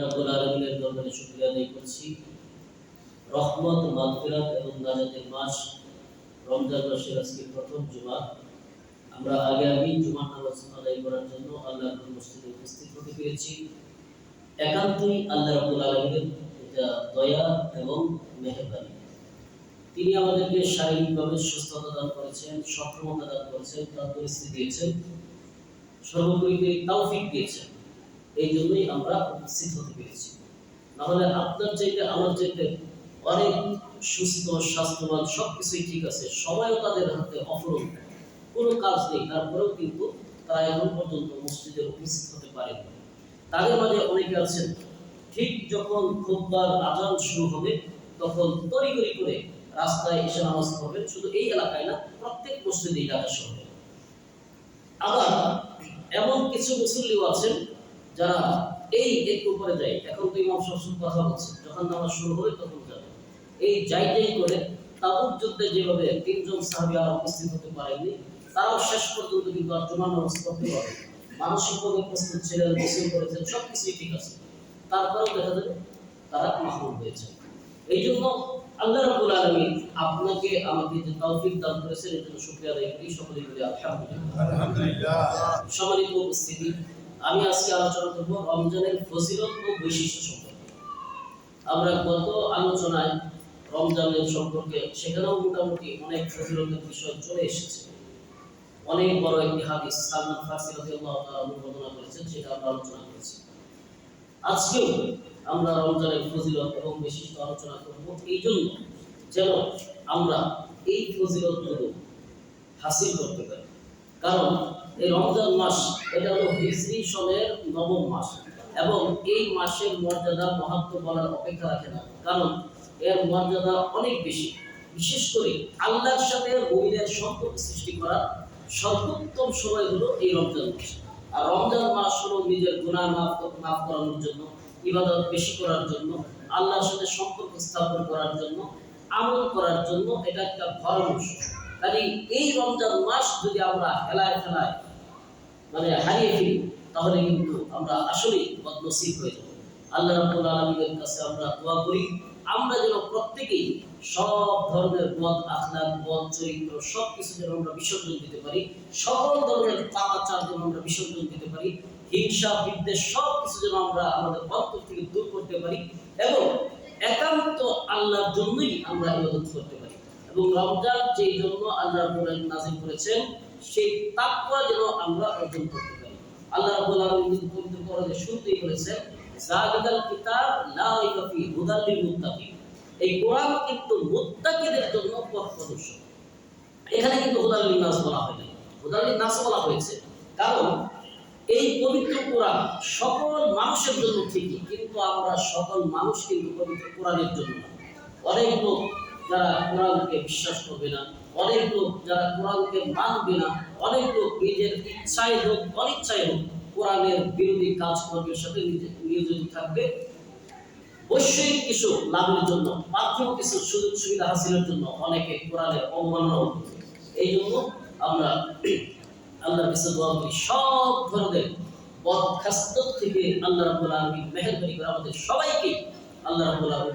রাব্বুল আলামিনের দরবারে শুকরিয়া আদায় করছি। রহমত, মাগফিরাত এবং নাজাতের মাস। রমজান মাসের আজকে প্রথম জুমা। আমরা আগে আমি জুমার নামাজ আদায় করার জন্য আল্লাহর মসজিদে উপস্থিত হতে পেরেছি। একান্তই আল্লাহ রাব্বুল আলামিনের এটা দয়া এবং মেহেরবানি। তিনি আমাদেরকে শারীরিকভাবে সুস্থতা দান করেছেন, সক্ষমতা দান করেছেন তন্দুরস্তি দিয়েছেন, সর্বোপরি তিনি তৌফিক দিয়েছেন। এই জন্যই আমরা উপস্থিত হতে পেরেছি। নাহলে আপনার চাইতে, আমার চাইতে অনেক সুস্থ, স্বাস্থ্যবান সবকিছুই ঠিক আছে সবাইও তাদের হাতে অফলন কোনো কাজ নেই, তারপরেও কিন্তু তারা এখন পর্যন্ত মসজিদে উপস্থিত হতে পারেন। তাদের মাঝে অনেকে আছেন, ঠিক যখন খুববার আজান শুরু হবে, তখন তড়িগড়ি করে রাস্তায় এসে নামাজ পড়বেন, শুধু এই এলাকায় না, প্রত্যেক মসজিদেই ঢাকা শহরে। আবার এমন কিছু মুসল্লিও আছেন যারা এই একটু পরে যায় এখন তো ইমাম সবসময় কথা বলছে যখন নামাজ শুরু হবে তখন যাবে। এই যাইতেই করে তাবুক যুদ্ধে যেভাবে তিনজন সাহাবি আর উপস্থিত হতে পারেননি তারাও শেষ পর্যন্ত কিন্তু আর জমা নামাজ পড়তে পারে মানসিকভাবে প্রস্তুত ছিলেন গোসল করেছেন সব কিছুই ঠিক আছে। তারপরেও দেখা যাবে তারা মাহরুম হয়েছে। এই জন্য আল্লাহ রাব্বুল আলামিন আপনাকে আমাকে যে তৌফিক দান করেছেন এর জন্য শুকরিয়া আদায় করি। সকলে বলি আলহামদুলিল্লাহ। আলহামদুলিল্লাহ। সম্মানিত উপস্থিতি। আমি আজকে আলোচনা করব রমজানের ফজিলত ও বৈশিষ্ট্য সম্পর্কে। আমরা গত আলোচনায় রমজানের সম্পর্কে সেখানেও মোটামুটি অনেক ফজিলতের বিষয় চলে এসেছে। অনেক বড় একটি হাদিস সালমান ফার্সি রাদিয়াল্লাহু তাআলা অনুমোদনা করেছেন সেটা আমরা আলোচনা করেছি। আজকেও আমরা রমজানের ফজিলত এবং বৈশিষ্ট্য আলোচনা করব এই জন্য যেন আমরা এই ফজিলতগুলো হাসিল করতে পারি। কারণ এই রমজান মাস, এটা হলো হিজরি সনের নবম মাস। এবং এই মাসের মর্যাদা মহাত্ম বলার অপেক্ষা রাখে না। কারণ এর মর্যাদা অনেক বেশি। বিশেষ করে আল্লাহর সাথে মুমিনের সম্পর্ক সৃষ্টি করা সর্বোত্তম সময় হলো এই রমজান মাস। আর রমজান মাস হলো নিজের গুণা মাফ মাফ করানোর জন্য, ইবাদত বেশি করার জন্য, আল্লাহর সাথে সম্পর্ক স্থাপন করার জন্য, আমল করার জন্য এটা একটা পরামর্শ কাজে এই রমজান মাস যদি আমরা হেলায় ফেলায় মানে হারিয়ে ফেলি, তাহলে কিন্তু আমরা আসলেই বদনসিব হয়ে যাব। আল্লাহ রাব্বুল আলামিনের কাছে আমরা দোয়া করি, আমরা যেন প্রত্যেকেই সব ধরনের পদ আখলাক পদ চরিত্র সব কিছু যেন আমরা বিসর্জন দিতে পারি, সকল ধরনের পাপাচার যেন আমরা বিসর্জন দিতে পারি, হিংসা, বিদ্বেষ সব কিছু যেন আমরা আমাদের অন্তর থেকে দূর করতে পারি এবং একান্ত আল্লাহর জন্যই আমরা ইবাদত করতে পারি। এবং রমজান যেই জন্য আল্লাহ নাযিল করেছেন সেই তাকওয়া যেন আমরা অর্জন করতে পারি। আল্লাহ রাব্বুল আলামিন পবিত্র কোরআনে শুরুতেই বলেছেন, জালিকাল কিতাব লা রাইবা ফিহি হুদাল লিল মুত্তাকিন। এই কোরআন কিন্তু মুত্তাকিদের জন্য পথ প্রদর্শক। এখানে কিন্তু হুদাল লিন নাস বলা হয়নি হুদাল লিন নাস বলা হয়েছে। কারণ এই পবিত্র কোরআন সকল মানুষের জন্য ঠিকই, কিন্তু আমরা সকল মানুষ কিন্তু পবিত্র কোরআনের জন্য। অনেক লোক যারা কোরআনকে বিশ্বাস করবে না অনেক লোক যারা কোরআনকে মানবে না, অনেক লোক নিজের ইচ্ছায় হোক অনিচ্ছায় হোক, কোরআনের বিরোধী কাজকর্মের সাথে নিয়োজিত থাকবে। কিছু লাভের জন্য কিছু সুযোগ সুবিধা হাসিলের জন্য অনেকে কোরআনের অবমাননা এই জন্য আমরা করি, সব ধরনের বদখাস্ত থেকে আল্লাহ রাব্বুল আলামিন করে আমাদের সবাইকে আল্লাহ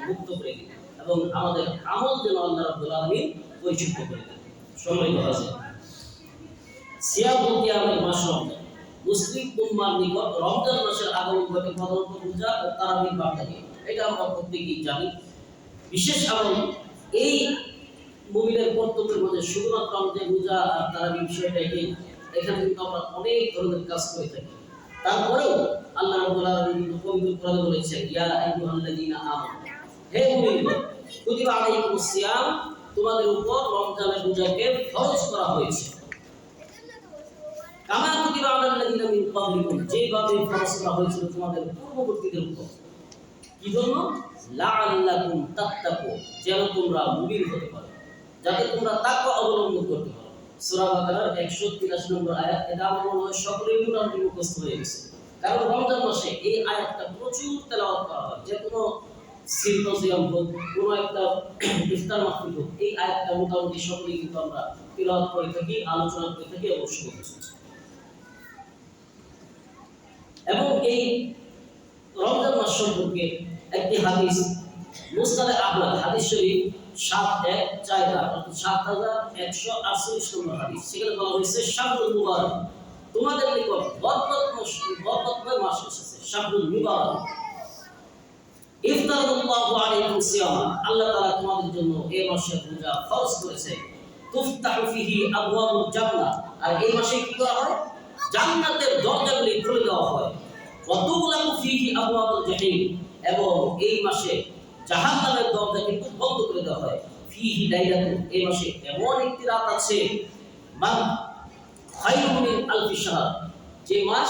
মুক্ত করে দিন এবং আমাদের আমল যেন আল্লাহ রাব্বুল পরিশুদ্ধ করে দেন সম্মানিত হাজির সিয়ামুল কিয়ামের মাস রমজান। মুসলিম উম্মার নিকট রমজান মাসের আগমন ঘটে প্রধানত পূজা ও তারাবির বার্তা নিয়ে এটা আমরা প্রত্যেকেই জানি। বিশেষ আমল এই মুমিনের কর্তব্যের মধ্যে শুধুমাত্র আমাদের রোজা আর তারাবি বিষয়টা এটাই না। এখানে কিন্তু আমরা অনেক ধরনের কাজ করে থাকি। তারপরেও আল্লাহ রাব্বুল আলামিন কিন্তু পবিত্র কোরআনে বলেছেন, ইয়া আইয়ুহাল্লাযীনা আমানু হে মুমিনগণ, কুতিবা আলাইকুমুস সিয়াম তোমাদের উপর রমজানের রোজাকে ফরজ করা হয়েছে। কামা কুতিবা আলাল্লাযীনা মিন ক্বাবলিকুম, যেভাবে ফরজ করা হয়েছিল তোমাদের পূর্ববর্তীদের উপর। কি জন্য? লাআল্লাকুম তাত্তাকুন, যেন তোমরা মুমিন হতে পারো, যাতে তোমরা তাকওয়া অবলম্বন করতে পারো। সূরা বাকারার 183 নম্বর আয়াত এটা আমার মনে মোটামুটি মুখস্থ হয়ে গেছে। কারণ রমজান মাসে এই আয়াতটা প্রচুর তেলাওয়াত করা হয়। যে কোনো সিম্পোজিয়াম হোক কোনো একটা ইফতার মাহফিল হোক এই আয়াতটা মোটামুটি সকলেই কিন্তু আমরা তিলাওয়াত করে থাকি, আলোচনা করে থাকি, অবশ্যই এবং এই রমজান মাস সম্পর্কে একটি হাদিস, মুসনাদে আহমদ, হাদিস শরীফ সাত এক চার অর্থাৎ সাত হাজার একশো আটচল্লিশ নম্বর হাদিস। সেখানে বলা হয়েছে, শাহরুল মুবারক, তোমাদের নিকট বরকত বরকতময় মাস এসেছে, শাহরুল মুবারক। ইফতারুল্লাহু আলাইকুম সিয়ামা আল্লাহ তাআলা এই মাসে কি করা হয়? জান্নাতের এমন একটি রাত আছে, মান খায়রুম আলফি শাহর, যে মাস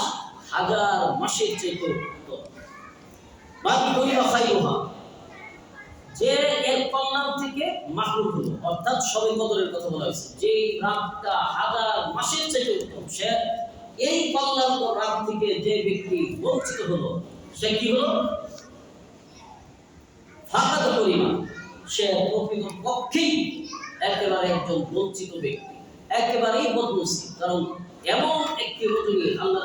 হাজার মাসের চেয়ে উত্তম। যে এর কল্যাণ থেকে মাহরুম হলো। অর্থাৎ সবে কদরের কথা বলা হয়েছে। যে রাতটা হাজার মাসের চেয়ে উত্তম। সে এই কল্যাণকর রাত থেকে যে ব্যক্তি বঞ্চিত হলো, সে কি হলো? ফাঁকাত পরিমাণ সে প্রকৃত পক্ষেই একেবারে একজন বঞ্চিত ব্যক্তি। একেবারেই বদনসিব কারণ এমন একটি রজনী আল্লাহ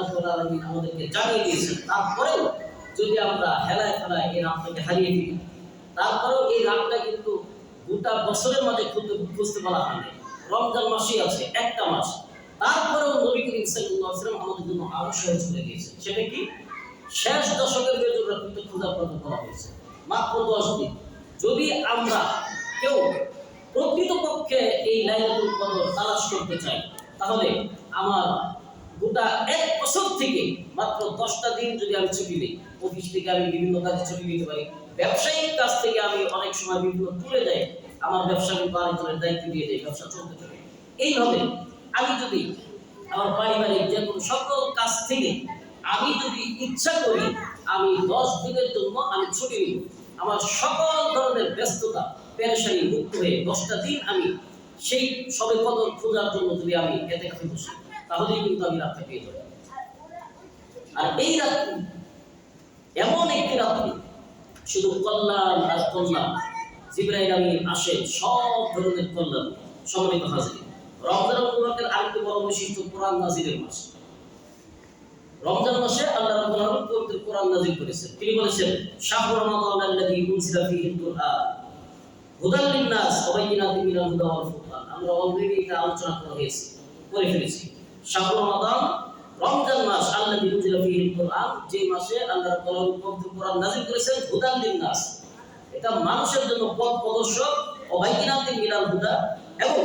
আমাদেরকে জানিয়ে দিয়েছেন। তারপরেও যদি আমরা হেলায় ফেলায় এই রাতটাকে হারিয়ে ফেলি তারপরেও এই রাতটা কিন্তু গোটা বছরের মাঝে খুঁজতে খুঁজতে বলা হয় না রমজান মাসই আছে, একটা মাস। তারপরেও নবী করিম আলাইহি আমাদের জন্য আরও সহজ করে দিয়েছেন। সেটা কি? শেষ দশকের বেজুরা কিন্তু খোঁজা প্রদান করা হয়েছে। মাত্র দশ দিন। যদি আমরা কেউ প্রকৃতপক্ষে এই লাইলাতুল কদর তালাশ করতে চাই, তাহলে আমার গোটা এক বছর থেকে মাত্র দশটা দিন যদি আমি ছুটি দিই অফিস থেকে আমি বিভিন্ন কাজে ছুটি দিতে পারি। ব্যবসায়িক কাজ থেকে আমি অনেক সময় বিভিন্ন তুলে যাই আমার ব্যবসা কিন্তু আরেকজনের দায়িত্ব দিয়ে দেয় ব্যবসা চলতে থাকে এইভাবে আমি যদি আমার পারিবারিক যে কোনো সকল কাজ থেকে আমি যদি ইচ্ছা করি, আমি দশ দিনের জন্য আমি ছুটি নিব। আমার সকল ধরনের ব্যস্ততা, পেরেশানি মুক্ত হয়ে দশটা দিন আমি সেই সবে কদর খোঁজার জন্য যদি আমি এতে কাছে বসি, তাহলেই কিন্তু আমি রাতটা পেয়ে যাব। আর এই রাত্রি এমন একটি রাত্রি শুধু কল্যাণ আর কল্যাণ। জিব্রাইল আমি আসে সব ধরনের কল্যাণ সম্মানিত হাজির রমজান মুবারকের আরেকটি বড় বৈশিষ্ট্য কোরআন নাজিরের মাস রমজান মাসে আল্লাহ রাব্বুল আলামিন পবিত্র কোরআন নাজিল করেছেন। তিনি বলেছেন, শাহরু রমাদান আল্লাযী উনজিলা কুরআন। হুদাল লিন-নাস ওয়া মিনাল হুদা ওয়াল ফুরকান। আমরা অলরেডি এটা আলোচনা করা হয়েছে, করে ফেলেছি। শাহরু রমজান মাস আল্লাযী উনজিলা ফীহিল কুরআন, যে মাসে আল্লাহ আলামিন পবিত্র কোরআন করেছেন হুদাল লিন-নাস। এটা মানুষের জন্য পথ প্রদর্শক ও বাইয়িনাতিন মিনাল হুদা এবং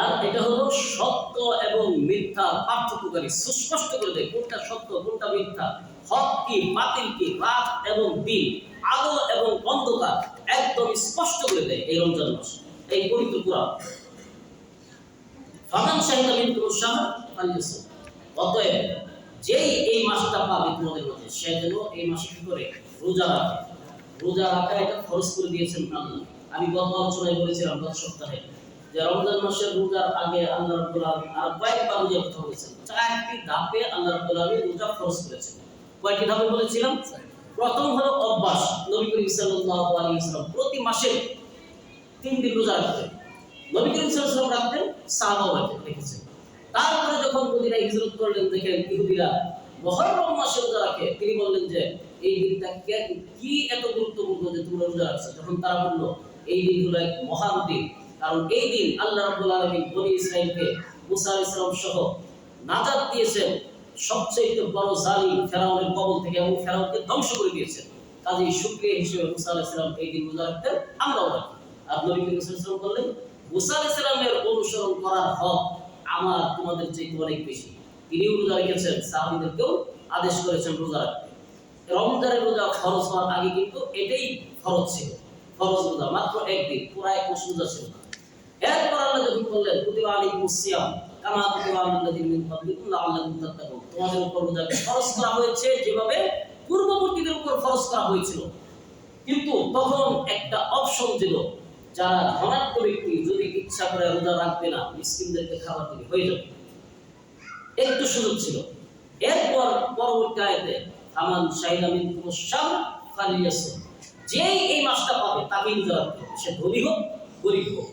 আর এটা হলো সত্য এবং মিথ্যা পার্থক্যকারী। সুস্পষ্ট করে দেয় কোনটা সত্য, কোনটা মিথ্যা। হক কি, বাতিল কি রাত এবং দিন আলো এবং অন্ধকার একদম স্পষ্ট করে দেয় এই রমজান মাস, এই পবিত্র কোরআন। ফামান শাহিদা মিন শাহ ফালিয়াসুম অতএব যেই এই মাসটা পাবে তোমাদের মধ্যে, সে যেন এই মাসে কি করে? রোজা রাখে। রোজা রাখা এটা খরচ করে দিয়েছেন আল্লাহ। আমি গত আলোচনায় বলেছিলাম গত সপ্তাহে যে রমজান মাসের রোজার আগে আল্লাহ রাব্বুল আলামিন আর কয়েকবার রোজার কথা বলেছেন। চারটি ধাপে আল্লাহ রাব্বুল আলামিন রোজা ফরজ করেছেন। কয়েকটি ধাপে বলেছিলাম। প্রথম হলো অভ্যাস। নবী করিম সাল্লাল্লাহু আলাইহি ওয়াসাল্লাম প্রতি মাসে তিন দিন রোজা রাখতেন নবী করিম সাল্লাল্লাহু আলাইহি রাখতেন, সাহাবাও রাখতেন, দেখেছেন। তারপরে যখন মদিনায় হিজরত করলেন, দেখেন ইহুদিরা মুহররম মাসে রোজা রাখে, তিনি বললেন যে, এই দিনটা কে- এত গুরুত্বপূর্ণ যে তোমরা রোজা রাখছো? তখন তারা বলল, এই দিন হলো এক মহান দিন। কারণ এই দিন আল্লাহ রাব্বুল আলামিন বনি ইসরাইলকে মুসা আলাইহিস সালাম সহ নাজাত দিয়েছেন। সবচেয়ে বড় জালিম ফেরাউনের কবল থেকে এবং ফেরাউনকে ধ্বংস করে দিয়েছেন। কাজেই শুকরিয়া হিসেবে মুসা আলাইহিস সালাম এই দিন রোজা রাখতেন, আমরাও রাখি। আর নবী করিম সাল্লাল্লাহু আলাইহি বললেন মুসা অনুসরণ করার হক আমার তোমাদের চেয়ে অনেক বেশি। তিনিও রোজা রেখেছেন, সাহাবীদেরকেও আদেশ করেছেন রোজা রাখতে। রমজানের রোজা ফরজ হওয়ার আগে কিন্তু এটাই ফরজ ছিল। ফরজ রোজা, মাত্র একদিন পুরা এক রোজা ছিল না। এরপর আল্লাহ যখন বললেন, কুতিবা আলাইকুমুস সিয়াম, কামা কুতিবা আলাল্লাযিনা মিন তোমাদের উপর রোজা ফরজ করা হয়েছে যেভাবে পূর্ববর্তীদের উপর খরচ করা হয়েছিল। কিন্তু তখন একটা অপশন ছিল যারা ধনাত্ম ব্যক্তি, যদি ইচ্ছা করে রোজা রাখবে না, মিসকিনদেরকে খাবার দিবে হয়ে যাবে। একটু সুযোগ ছিল। এরপর পরবর্তী আয়তে আমান শাহিদা মিন কুমুসাম যেই এই মাসটা পাবে তাকেই রোজা সে ধনী হোক, গরিব হোক।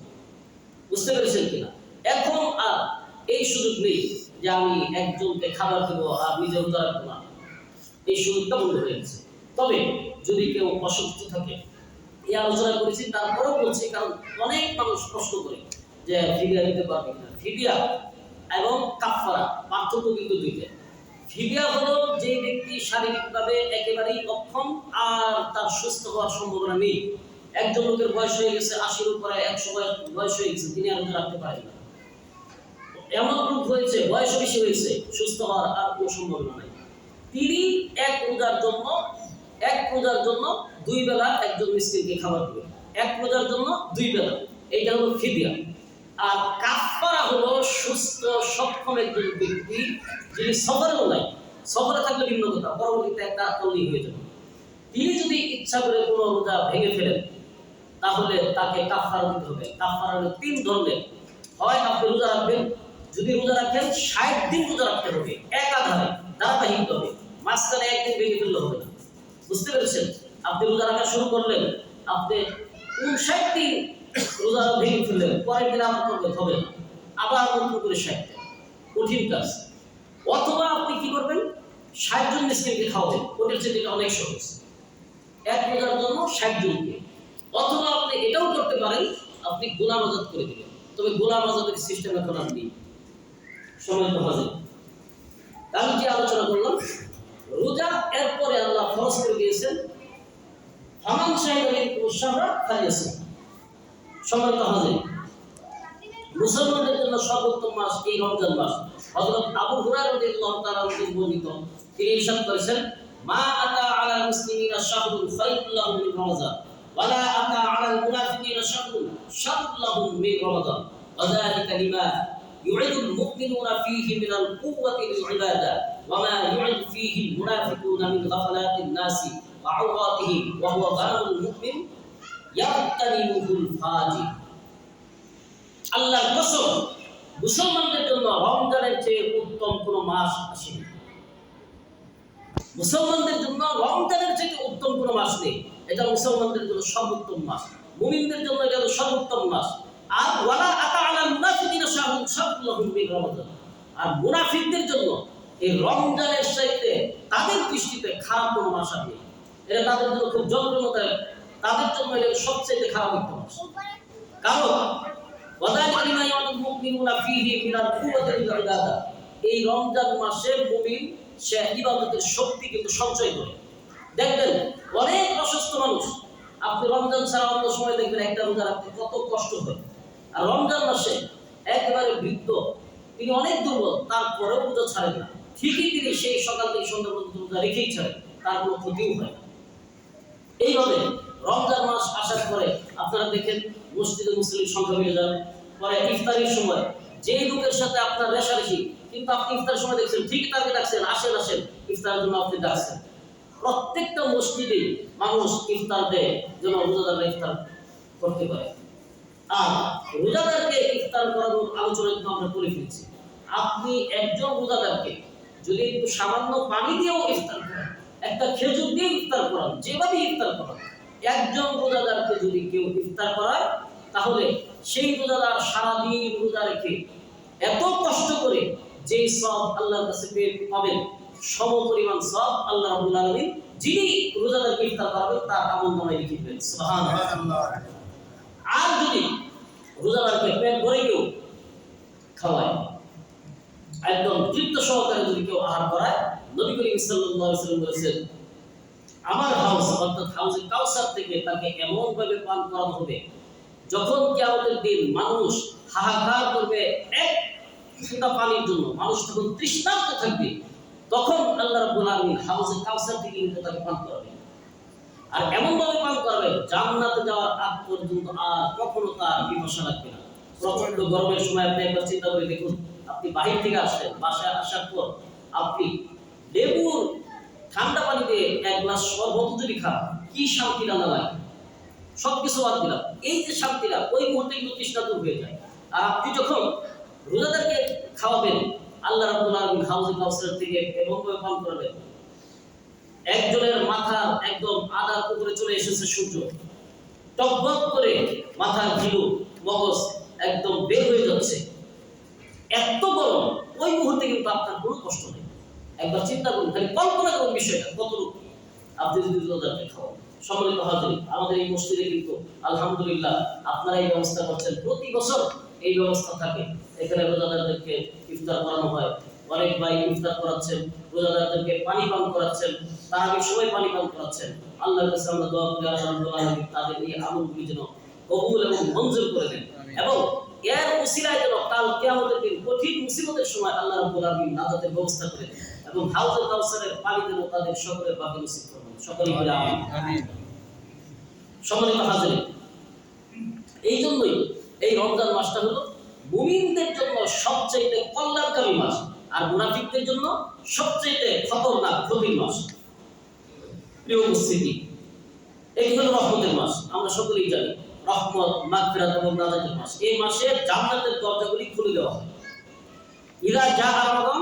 বুঝতে পেরেছেন কিনা? এখন আর এই সুযোগ নেই যে আমি একজনকে খাবার দেবো আর নিজে রোজা রাখব না। এই সুযোগটা বন্ধ হয়ে গেছে। তবে যদি কেউ অসুস্থ থাকে এই আলোচনা করেছি, তারপরেও বলছি, কারণ অনেক মানুষ প্রশ্ন করে যে ফিডিয়া দিতে পারবে কিনা। ফিডিয়া এবং কাফারা পার্থক্য কিন্তু দুইটা। ফিডিয়া হলো যে ব্যক্তি শারীরিকভাবে একেবারেই অক্ষম আর তার সুস্থ হওয়ার সম্ভাবনা নেই। একজন লোকের বয়স হয়ে গেছে, আশির উপরে একশো বয়স হয়ে গেছে, তিনি আর রাখতে পারেন না। এমন রূপ হয়েছে, বয়স বেশি হয়েছে, সুস্থ হওয়ার আর কোনো সম্ভাবনা নাই। তিনি এক রোজার জন্য, এক রোজার জন্য দুই বেলা একজন মিস্ত্রিকে খাবার দেবে। এক রোজার জন্য দুই বেলা। এইটা হলো ফিদিয়া। আর কাফারা হলো সুস্থ, সক্ষম একজন ব্যক্তি যিনি সফরেও নাই। সফরে থাকলে ভিন্ন কথা, পরবর্তীতে একটা তল্লি হয়ে যাবে। তিনি যদি ইচ্ছা করে কোনো রোজা ভেঙে ফেলেন, তাহলে তাকে কাফারা দিতে হবে। কাফারা হলো তিন ধরনের। হয় আপনি রোজা রাখবেন, যদি রোজা রাখেন, ষাট দিন রোজা রাখতে হবে। এক একাধারে ধারাবাহিক হবে মাঝখানে একদিন ভেঙে ফেললে হবে না। বুঝতে পেরেছেন? আপনি রোজা রাখা শুরু করলেন, আপনি উনষাট দিন রোজা ভেঙে ফেললেন, পরের দিন আবার করবেন, হবে আবার নতুন করে ষাট কঠিন কাজ। অথবা আপনি কি করবেন, ষাট জন মিসকিনকে খাওয়াবেন ওটার চেয়ে অনেক সহজ। এক রোজার জন্য ষাট জনকে। অথবা আপনি এটাও করতে পারেন, আপনি গোলাম আজাদ করে দিবেন তবে গোলাম আজাদের সিস্টেম এখন আর নেই। সময় তো হাজির আমি যে আলোচনা করলাম, রোজা এরপরে আল্লাহ ফরজ করে দিয়েছেন হামান সাহেবের উৎসাহরা খালিয়েছে সময় তো হাজির মুসলমানদের জন্য সর্বোত্তম মাস এই রমজান মাস হযরত আবু হুরায়রা রাদিয়াল্লাহু তাআলা থেকে বর্ণিত তিনি ইরশাদ করেছেন মা আতা আলা মুসলিমিনা শাহরুল খায়রুল লাহুম মিন রমজান ওয়ালা আতা আলা মুনাফিকিনা শাহরুল শাররুল লাহুম মিন রমজান وذلك لما يعد المؤمنون فيه من القوة للعبادة وما يعد فيه المنافقون من غفلات الناس আওয়াতিহি আল্লাহর কসম, মুসলমানদের জন্য রমজানের চেয়ে উত্তম কোন মাস আসেনি মুসলমানদের জন্য রমজানের চেয়ে উত্তম কোন মাস নেই। এটা মুসলমানদের জন্য সর্বোত্তম মাস। মুমিনদের জন্য এটা সর্বোত্তম মাস। আর ওয়ালা আতা আলাল শাহুন রমজান আর মুনাফিকদের জন্য এই রমজানের সাথে তাদের দৃষ্টিতে খারাপ কোনো মাস আর নেই। এটা তাদের জন্য খুব যন্ত্রণাদায়ক। তাদের জন্য এটা সবচেয়ে খারাপ একটা কারণ ওয়াদালিকা এই রমজান মাসে মুমিন, সে ইবাদতের শক্তি কিন্তু সঞ্চয় করে। দেখবেন, অনেক অসুস্থ মানুষ, আপনি রমজান ছাড়া অন্য সময় দেখবেন একটা রোজা রাখতে কত কষ্ট হয়। আর রমজান মাসে একেবারে বৃদ্ধ, তিনি অনেক দুর্বল, তারপরেও রোজা ছাড়েন না। ঠিকই তিনি সেই সকাল থেকে সন্ধ্যা পর্যন্ত রোজা রেখেই ছাড়েন, তার কোনো ক্ষতিও হয় এইভাবে রমজান মাস আসার পরে আপনারা দেখেন মসজিদে মুসলিম সংখ্যা বেড়ে যান পরে ইফতারির সময় যে লোকের সাথে আপনার রেশারেশি, কিন্তু আপনি ইফতারের সময় দেখছেন ঠিকই তাকে ডাকছেন, আসেন আসেন, ইফতারের জন্য আপনি ডাকছেন। প্রত্যেকটা মসজিদে মানুষ ইফতার দেয়, যেন রোজাদাররা ইফতার করতে পারে। আর রোজাদারকে ইফতার করানোর আলোচনা কিন্তু আমরা করে ফেলছি। আপনি একজন রোজাদারকে যদি একটু সামান্য পানি দিয়েও ইফতার করেন একটা খেজুর দিয়ে ইফতার করান যেভাবে ইফতার করান। একজন রোজাদারকে যদি কেউ ইফতার করায়, তাহলে সেই রোজাদার সারাদিন রোজা রেখে এত কষ্ট করে যেই সব আল্লাহর কাছে পাবেন সম পরিমাণ সব আল্লাহ আলামিন, যিনি রোজাদারকে ইফতার করাবেন, তার আমল নামায় লিখে দিবেন। আর যদি রোজাদারকে পেট ভরে কেউ খাওয়ায়, একদম তৃপ্ত সহকারে যদি কেউ আহার করায় নবী করিম সাল্লাল্লাহু আলাইহি বলেছেন, আমার হাউস অর্থাৎ হাউসে কাউসার থেকে তাকে এমন ভাবে পান করানো হবে, যখন কিয়ামতের দিন মানুষ হাহাকার করবে এক ফোঁটা পানির জন্য, মানুষ তখন তৃষ্ণার্ত থাকবে, তখন আল্লাহ রাব্বুল আলামিন হাউসে কাউসার থেকে কিন্তু তাকে পান করাবে আর এমন ভাবে পান করাবে জান্নাতে যাওয়ার আগ পর্যন্ত আর কখনো তার বিমর্শা লাগবে না। প্রচণ্ড গরমের সময় আপনি একবার চিন্তা করে দেখুন, আপনি বাহির থেকে আসলেন, বাসায় আসার পর আপনি লেবুর ঠান্ডা পানিতে এক গ্লাস শরবত যদি খান কি শান্তি রান্না লাগে সবকিছু বাদ দিলাম। এই যে শান্তিটা ওই মুহূর্তে কিন্তু তৃষ্ণা দূর হয়ে যায়। আর আপনি যখন রোজাদারকে খাওয়াবেন, আল্লাহ রাব্বুল আলামিন হাউজে কাউসার থেকে এমনভাবে পান করাবেন একজনের মাথা একদম আদার উপরে চলে এসেছে সূর্য। টকবক করে মাথার ঘিলু মগজ একদম বের হয়ে যাচ্ছে। এত গরম, ওই মুহূর্তে কিন্তু আপনার কোনো কষ্ট নেই। একবার চিন্তা করুন, খালি কল্পনা করুন বিষয়টা, কতটুকু। আপনি যদি রোজাদারকে খাওয়ান, সম্মানিত হাজির, আমাদের এই মসজিদে কিন্তু, আলহামদুলিল্লাহ, আপনারা এই ব্যবস্থা করছেন। প্রতি বছর এই ব্যবস্থা থাকে। এখানে রোজাদারদেরকে ইফতার করানো হয়। অনেক ভাই ইফতার করাচ্ছেন, রোজাদারদেরকে পানি পান করাচ্ছেন, তারা সবাই পানি পান করাচ্ছেন। আল্লাহর আমরা দোয়া করি, আল্লাহ তাদের এই আমলগুলি যেন কবুল এবং মঞ্জুর করে দেন। এবং এর উসিলায় যেন কাল কিয়ামতের দিন কঠিন মুসিবতের সময় আল্লাহ রাব্বুল আলামিন নাজাতের ব্যবস্থা করে দেন। এবং হাউজুল কাউসারের পানি যেন তাদের সকলের পাকে নসিব করবেন সকলেই বলে আমিন। সম্মানিত হাজির এই জন্যই এই রমজান মাসটা হলো মুমিনদের জন্য সবচাইতে কল্যাণকামী মাস আর মুনাফিকদের জন্য সবচাইতে খতরনাক ক্ষতির মাস। প্রিয় উপস্থিতি এই হলো রহমতের মাস আমরা সকলেই জানি। রহমত মাগফিরাত এবং নাজাতের মাস। এই মাসে জান্নাতের দরজাগুলি খুলে দেওয়া হয়। ইরা যা রমজান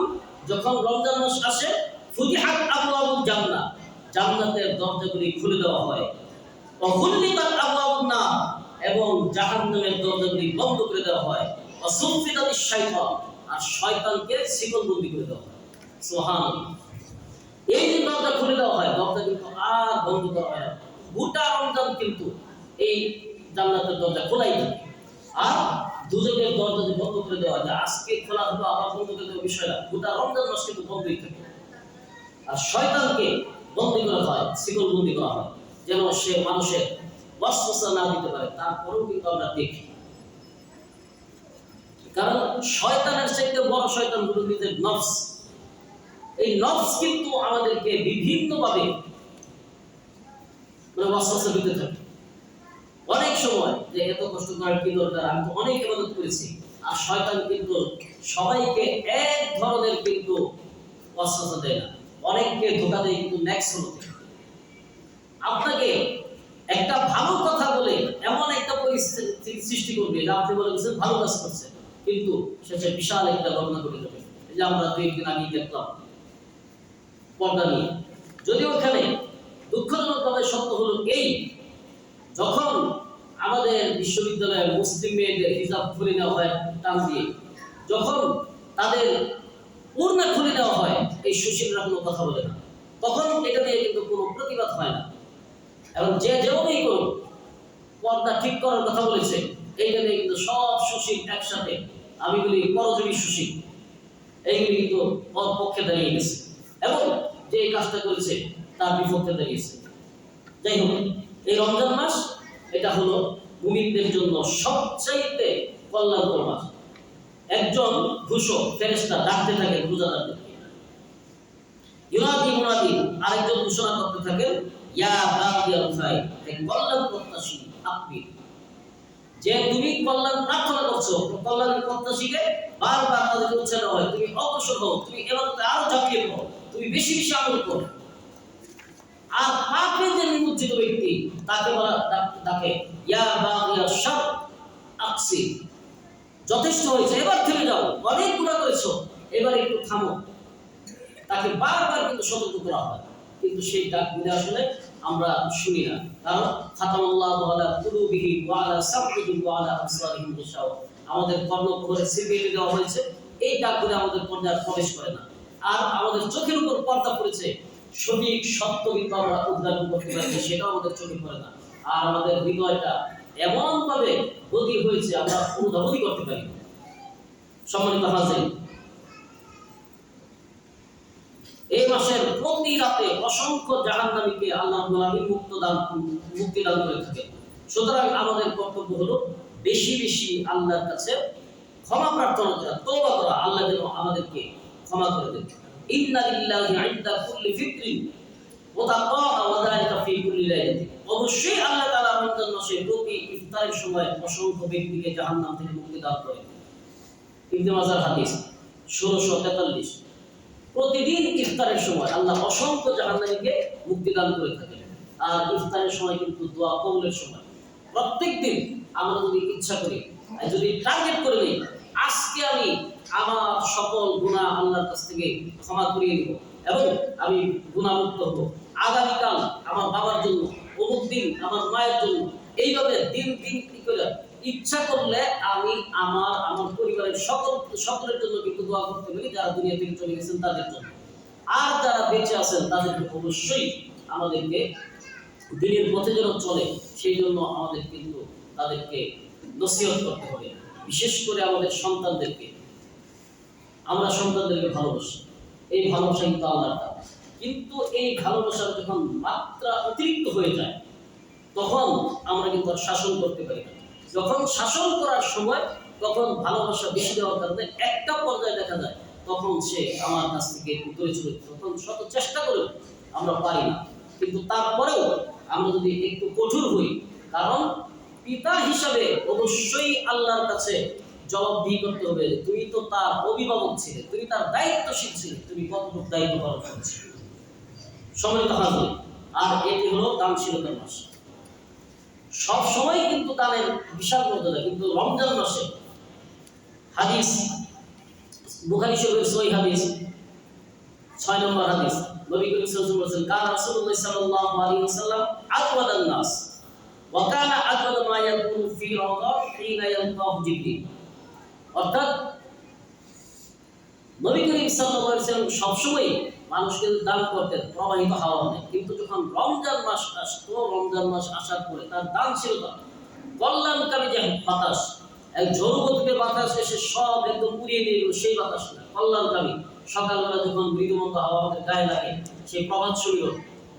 যখন রমজান মাস আসে ফুতিহাত আবওয়াবুল জান্নাত জান্নাতের দরজাগুলি খুলে দেওয়া হয়। অহুল্লিকাত আবওয়াবুন নার এবং জাহান্নামের দরজাগুলি বন্ধ করে দেওয়া হয়। অসুফিদাতিশ শাইতান, আর শয়তানকে শিকলবন্দি করে দেওয়া হয়। সুবহানাল্লাহ। এই যে দরজা খুলে দেওয়া হয়, দরজা কিন্তু আর বন্ধ করা হয় গোটা রমজান কিন্তু এই জান্নাতের দরজা খোলাই থাকে। আর দুজনের দরজা যদি বন্ধ করে দেওয়া যায়। আজকে খোলা হলো আবার বন্ধ করে দেওয়ার বিষয় না। গোটা রমজান মাস কিন্তু বন্ধই থাকে। আর শয়তানকে বন্দি করা হয়, শিকল বন্দি করা হয়, যেন সে মানুষের ওয়াসওয়াসা না দিতে পারে। তারপরেও কিন্তু আমরা দেখি। কারণ শয়তানের চাইতে বড় শয়তান হলো নিজের নফস। এই নফস কিন্তু আমাদেরকে বিভিন্নভাবে মানে ওয়াসওয়াসা দিতে থাকে। অনেক সময় যে এত কষ্ট করার কি দরকার? আমি তো অনেক ইবাদত করেছি। আর শয়তান কিন্তু সবাইকে এক ধরনের কিন্তু ওয়াসওয়াসা দেয় না। অনেককে ধোকা দেয় কিন্তু নেক্সট হলো আপনাকে একটা ভালো কথা বলে এমন একটা পরিস্থিতি সৃষ্টি করবে যে আপনি বলে গেছেন ভালো কাজ করছেন কিন্তু শেষে বিশাল একটা ঘটনা ঘটে যাবে। এই যে আমরা দুই একদিন আগে দেখলাম পর্দা নিয়ে। যদিও এখানে দুঃখজনকভাবে সত্য হলো এই যখন আমাদের বিশ্ববিদ্যালয়ে মুসলিম মেয়েদের হিজাব খুলে নেওয়া হয় টান দিয়ে, যখন তাদের পূর্ণা খুলে নেওয়া হয়, এই সুশীলরা কোনো কথা বলে না। তখন এটা নিয়ে কিন্তু কোনো প্রতিবাদ হয় না। এবং যে যেমনই করুক, পর্দা ঠিক করার কথা বলেছে, এইটা নিয়ে কিন্তু সব সুশীল একসাথে, আমি বলি পরজীবী সুশীল, এইগুলি কিন্তু ওর পক্ষে দাঁড়িয়ে গেছে। এবং যে কাজটা করেছে, তার বিপক্ষে দাঁড়িয়েছে। যাই হোক এই রমজান মাস, এটা হলো মুমিনদের জন্য সবচাইতে কল্যাণকর মাস। একজন ঘুষক, ফেরেশতা ডাকতে থাকে রোজাদারদেরকে ইউনাদি মুনাদি আরেকজন ঘোষণা করতে থাকেন, ইয়া বাগিয়াল খাই কল্যাণ প্রত্যাশী আপনি। যে তুমি কল্যাণ প্রার্থনা করছ কল্যাণের প্রত্যাশীকে বারবার তাদেরকে উচ্চারণ হয়, তুমি অগ্রসর হও, তুমি এবারতে আরও পড়ো, তুমি বেশি বেশি আমল করো। আর নিমজ্জিত ব্যক্তি তাকে বলা ডাক- ডাকে ইয়া সব আকসি। যথেষ্ট হয়েছে, এবার থেমে যাও, অনেক গুণা করেছ, এবার একটু থামো। তাকে বারবার কিন্তু সতর্ক করা হয়, কিন্তু সেই আসলে আমরা শুনি না। কারণ, খাতামুল্লাহ আলা কুলুবিহি আমাদের কর্ণকুহরে সিবিয়ে দেওয়া হয়েছে, এই ডাকগুলি আমাদের পর্যায়ে প্রবেশ করে না। আর আমাদের চোখের উপর পর্দা পড়েছে সঠিক সত্য কিন্তু আমরা উদ্ঘাটন করতে পারছি, সেটাও আমাদের চোখে পড়ে না। আর আমাদের হৃদয়টা এমন ভাবে বদলি হয়েছে, আমরা অনুধাবনই করতে পারি সম্মানিত হাজির, এই মাসের প্রতি রাতে অসংখ্য জাহান্নামীকে আল্লাহ মুক্ত দান, মুক্তি দান করে থাকে সুতরাং আমাদের কর্তব্য হলো বেশি বেশি আল্লাহর কাছে ক্ষমা প্রার্থনা করা করা, আল্লাহ যেন আমাদেরকে ক্ষমা করে দেন। সময় অসংখ্য ব্যক্তিকে জাহান্নাম থেকে মুক্তি দান ইবনে মাজার হাদিস ষোলোশো তেতাল্লিশ। প্রতিদিন ইফতারের সময় আল্লাহ অসংখ্য জাহান্নামীকে মুক্তি দান করে থাকেন। আর ইফতারের সময় কিন্তু দোয়া কবুলের সময়। প্রত্যেক দিন আমরা যদি ইচ্ছা করি যদি টার্গেট করে নিই, আজকে আমি সকল গুনাহ আল্লাহর কাছ থেকে ক্ষমা করিয়ে এবং আমি গুণামুক্ত হব। আগামীকাল আমার বাবার জন্য, অমুক দিন আমার মায়ের জন্য, এইভাবে দিন দিন কি করে ইচ্ছা করলে আমি আমার আমার পরিবারের সকল, সকলের জন্য কিন্তু দোয়া করতে পারি, যারা দুনিয়া থেকে চলে গেছেন তাদের জন্য। আর যারা বেঁচে আছেন তাদেরকে অবশ্যই আমাদেরকে দিনের পথে যেন চলে, সেই জন্য আমাদের কিন্তু তাদেরকে নসিহত করতে হবে। বিশেষ করে আমাদের সন্তানদেরকে। আমরা সন্তানদেরকে ভালোবাসি। এই ভালোবাসা কিন্তু আল্লাহর কিন্তু এই ভালোবাসার যখন মাত্রা অতিরিক্ত হয়ে যায়, তখন আমরা কিন্তু শাসন করতে পারি না। যখন শাসন করার সময় তখন ভালোবাসা বেশি দেওয়ার কারণে একটা পর্যায়ে দেখা যায়, তখন সে আমার কাছ থেকে দূরে চলে তখন শত চেষ্টা করেও আমরা পারি না। কিন্তু তারপরেও আমরা যদি একটু কঠোর হই, কারণ পিতা হিসাবে অবশ্যই আল্লাহর কাছে জবাবদিহি করতে হবে। তুমি তো তার অভিভাবক ছিলে, তুমি তার দায়িত্বশীল ছিলে, তুমি কতটুকু দায়িত্ব পালন সময় হাজির, আর এটি হলো দানশীলতার মাস। সব সময় কিন্তু দানের বিশাল মর্যাদা, কিন্তু রমজান মাসে হাদিস, বুখারী শরীফের সহি হাদিস, ছয় নম্বর হাদিস, নবী করিম সাল্লাল্লাহু কান রাসূলুল্লাহ সাল্লাল্লাহু আলাইহি ওয়াসাল্লাম নাস, ওয়া কানা মা ইয়াকুনু ফি হিনা অর্থাৎ নবী করিম ওয়াসাল্লাম সবসময় মানুষকে দান করতেন, প্রবাহিত হাওয়া নেই কিন্তু যখন রমজান মাস আসতো, রমজান মাস আসার পরে তার দান ছিল না কল্যাণকারী যে বাতাস, এক ঝড়গতিতে বাতাস এসে সব একদম উড়িয়ে দিয়ে গেল সেই বাতাস না কল্যাণকারী সকালবেলা যখন মৃদুমন্ত হাওয়া আমাদের গায়ে লাগে, সেই প্রভাত শরীর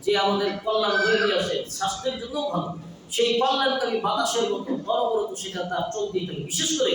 যে আমাদের কল্যাণ হয়ে দিয়ে আসে, স্বাস্থ্যের জন্যও ভালো। সেই কল্যাণকারী বাতাসের মতো বড় বড় তো সেটা তার চলতেই থাকে। বিশেষ করে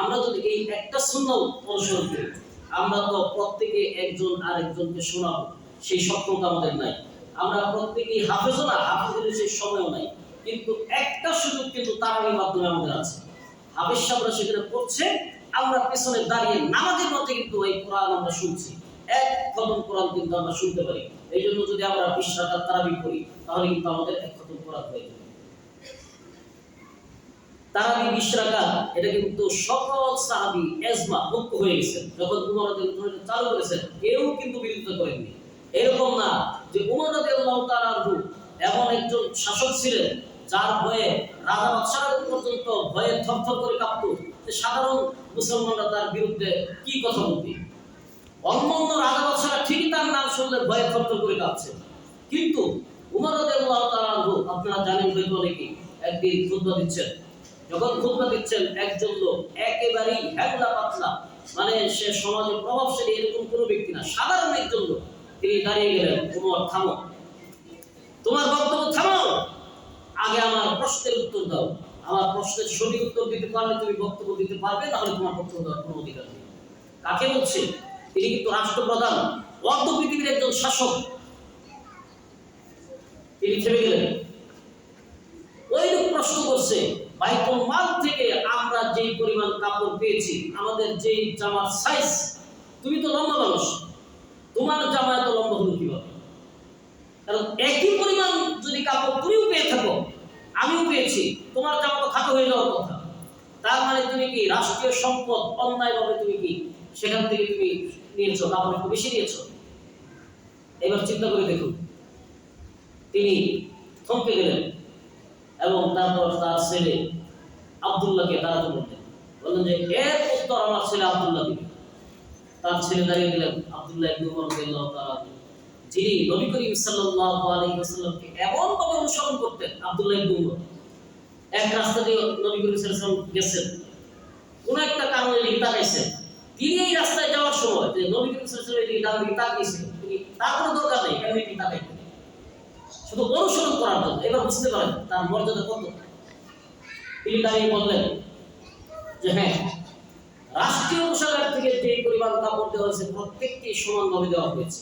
আমরা যদি এই একটা সুন্নাহ অনুসরণ করি, আমরা তো প্রত্যেকে একজন আরেকজনকে শোনাবো, সেই সক্ষমতা আমাদের নাই। আমরা প্রত্যেকেই হাফেজও না, হাফেজের সেই সময়ও নাই। কিন্তু একটা সুযোগ কিন্তু তারাবির মাধ্যমে আমাদের আছে। হাফেজ সেখানে পড়ছে, আমরা পেছনে দাঁড়িয়ে নামাজের মধ্যে কিন্তু এই কোরআন আমরা শুনছি। এক খতম কোরআন কিন্তু আমরা শুনতে পারি। এই জন্য যদি আমরা তারাবি করি তাহলে কিন্তু আমাদের এক খতম কোরআন হয়ে যাবে। তারাবি বিশ এটা কিন্তু সকল সাহাবি এজমা মুক্ত হয়ে গেছেন যখন উমর চালু করেছেন, কেউ কিন্তু বিরোধিতা করেননি। এরকম না যে উমর রাদিয়াল্লাহু তাআলা এমন একজন শাসক ছিলেন, যার ভয়ে রাজা বাদশাহ পর্যন্ত ভয়ে থরথর করে কাঁপত। যে সাধারণ মুসলমানরা তার বিরুদ্ধে কি কথা বলবে? অন্য অন্য রাজা বাদশারা ঠিকই তার নাম শুনলে ভয়ে থরথর করে কাঁপছে। কিন্তু উমর রাদিয়াল্লাহু তাআলা আপনারা জানেন হয়তো অনেকেই, একদিন খুতবা দিচ্ছেন। যখন খুতবা দিচ্ছেন একজন লোক, একেবারেই হ্যাংলা পাতলা মানে সে সমাজে প্রভাবশালী এরকম কোনো ব্যক্তি না, সাধারণ একজন লোক, তিনি দাঁড়িয়ে গেলেন উমর থামো। তোমার বক্তব্য থামো। আগে আমার প্রশ্নের উত্তর দাও। আমার প্রশ্নের সঠিক উত্তর দিতে পারলে তুমি বক্তব্য দিতে পারবে তাহলে তোমার বক্তব্য দেওয়ার কোনো অধিকার নেই। কাকে বলছে তিনি কিন্তু রাষ্ট্রপ্রধান, অর্ধ পৃথিবীর একজন শাসক। তিনি থেমে গেলেন। ওই লোক প্রশ্ন করছে বাইতুল মাল থেকে আমরা যেই পরিমাণ কাপড় পেয়েছি, আমাদের যেই জামার সাইজ তুমি তো লম্বা মানুষ, তোমার জামা এত লম্বা হলো কীভাবে? কারণ একই পরিমাণ যদি কাপড় তুমিও পেয়ে থাকো, আমিও পেয়েছি, তোমার জামা তো খাটো হয়ে যাওয়ার কথা। তার মানে তুমি কি রাষ্ট্রীয় সম্পদ অন্যায়ভাবে তুমি কি সেখান থেকে তুমি নিয়েছো, কাপড় একটু বেশি নিয়েছো? এবার চিন্তা করে দেখুন। তিনি থমকে গেলেন। এবং তারপর তার ছেলে আবদুল্লাহকে দাঁড়াতে বললেন বললেন যে এর উত্তর আমার ছেলে আবদুল্লাহ দিবে তার ছেলে দাঁড়িয়ে দিলেন আবদুল্লাহ যিনি নবী করিম সাল্লাল্লাহু আলাইহি এমন অনুসরণ করতেন, আব্দুল্লাহ ইবনে উমর। এক রাস্তা দিয়ে নবী করিম গেছেন। কোন একটা কারণে দিকে তাকাইছেন। তিনি এই রাস্তায় যাওয়ার সময় যে নবী করিম সাল্লাল্লাহু আলাইহি ওয়াসাল্লাম তার কোনো দরকার নেই, কেন এদিকে শুধু অনুসরণ করার জন্য। এবার বুঝতে পারেন তার মর্যাদা কত। তিনি দাঁড়িয়ে বললেন যে হ্যাঁ রাষ্ট্রীয় কোষাগার থেকে যে পরিমাণ কাপড় দেওয়া হয়েছে প্রত্যেককে সমানভাবে দেওয়া হয়েছে।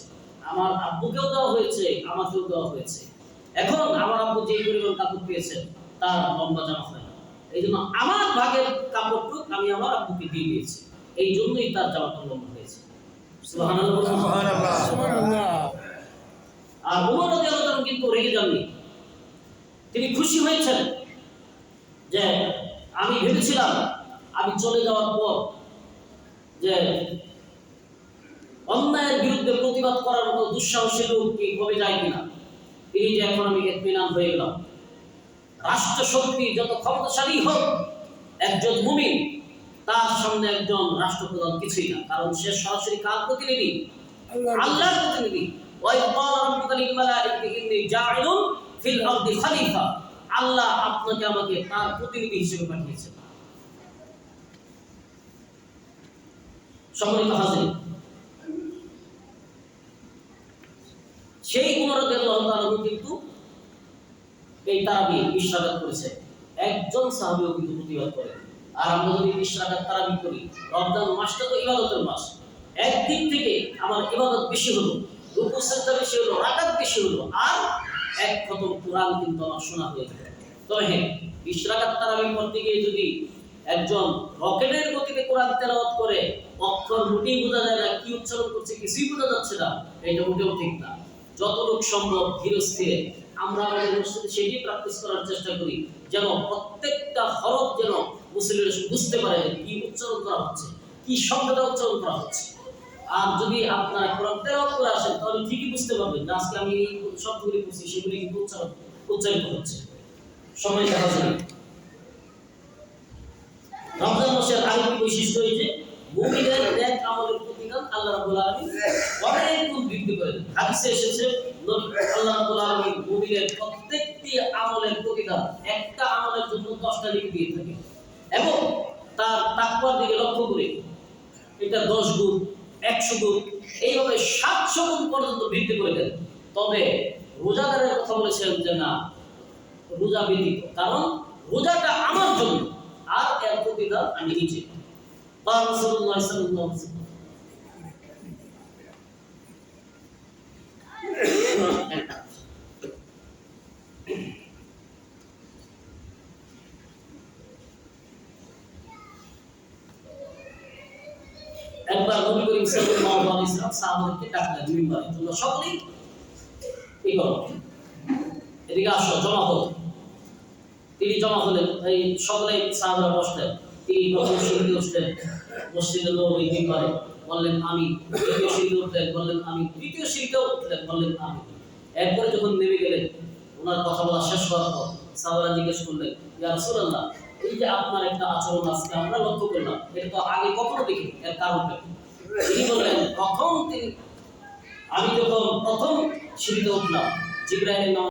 আমার আব্বুকেও দেওয়া হয়েছে আমাকেও দেওয়া হয়েছে। এখন আমার আব্বু যে পরিমাণ কাপড় পেয়েছেন তার লম্বা জামা হয় না। এই জন্য আমার ভাগের কাপড়টুকু আমি আমার আব্বুকে দিয়ে দিয়েছি। এই জন্যই তার জামাটা লম্বা হয়েছে। সুবহানাল্লাহ। সুবহানাল্লাহ। আর উমর রাদিয়াল্লাহু কিন্তু রেগে যাননি। তিনি খুশি হয়েছেন যে আমি ভেবেছিলাম আমি চলে যাওয়ার পর যে অন্যায়ের বিরুদ্ধে প্রতিবাদ করার মতো দুঃসাহসী লোক কি কমে যায় কিনা? তিনি যে এখন আমি এতমিনান হয়ে গেলাম। রাষ্ট্র শক্তি যত ক্ষমতাশালী হোক একজন মুমিন তার সামনে একজন রাষ্ট্রপ্রধান কিছুই না। কারণ সে সরাসরি কার প্রতিনিধি? আল্লাহ আল্লাহর প্রতিনিধি। আল্লাহ আপনাকে আমাকে তার প্রতিনিধি হিসেবে পাঠিয়েছেন। সেই কিন্তু এই তারাবি করেছে। একজন সাহাবীও কিন্তু প্রতিবাদ করে। আর আমরা যদি ইশরাকাত তারাবি করি, রমজান মাসটা তো ইবাদতের মাস। একদিক থেকে আমার ইবাদত বেশি হলো হয়ে এটা ঠিক না। সম্ভব আমরা সেটি করার চেষ্টা করি, যেন প্রত্যেকটা হরফ যেন মুসলিমের বুঝতে পারে কি উচ্চারণ করা হচ্ছে, কি শব্দটা উচ্চারণ করা হচ্ছে। আর যদি আপনারা কোরআন তেলাওয়াত করে আসেন, তাহলে ঠিকই বুঝতে পারবেন যে আজকে আমি এই শব্দগুলি বলছি সেগুলি কিন্তু উচ্চারিত হচ্ছে। সময় দেখা যায়। রমজান মাসের আরেকটি বৈশিষ্ট্য হয়েছে মুমিনের নেক আমলের প্রতিদান আল্লাহ রাব্বুল আলামিন অনেক গুণ বৃদ্ধি করে দেন হাদিসে এসেছে আল্লাহ রাব্বুল আলামিন মুমিনের প্রত্যেকটি আমলের প্রতিদান একটা আমলের জন্য 10টা নেকি দিয়ে থাকে এবং তার তাকওয়ার দিকে লক্ষ্য করে, এটা 10 গুণ একশো গুণ, এইভাবে সাতশো গুণ পর্যন্ত বৃদ্ধি করে তবে রোজাদারের কথা বলেছেন যে না, রোজা বৃদ্ধি কারণ রোজাটা আমার জন্য। আর এর প্রতিদান আমি নিজে। বা রসুল্লাহ সাহাবাদেরকে ডাকলেন তোমরা সকলেই এদিকে আসো, জমা হো তিনি জমা হলেন। এই সকলে বসলেন। তিনি প্রথম সিঁড়িতে উঠলেন। মসজিদে বললেন, আমি দ্বিতীয় সিঁড়িতে উঠলেন। বললেন, আমি তৃতীয় উঠলেন। বললেন, আমি। যখন নেমে গেলেন, ওনার কথা বলা শেষ হওয়ার পর জিজ্ঞেস করলেন, ইয়া রাসূলুল্লাহ, এই যে আপনার একটা আচরণ আজকে আমরা লক্ষ্য করলাম। এটা তো আগে কখনো দেখি এর কারণটা? তিনি কখন তিনি আমি যখন প্রথম সিঁড়িতে উঠলাম জিব্রাহিমের নাম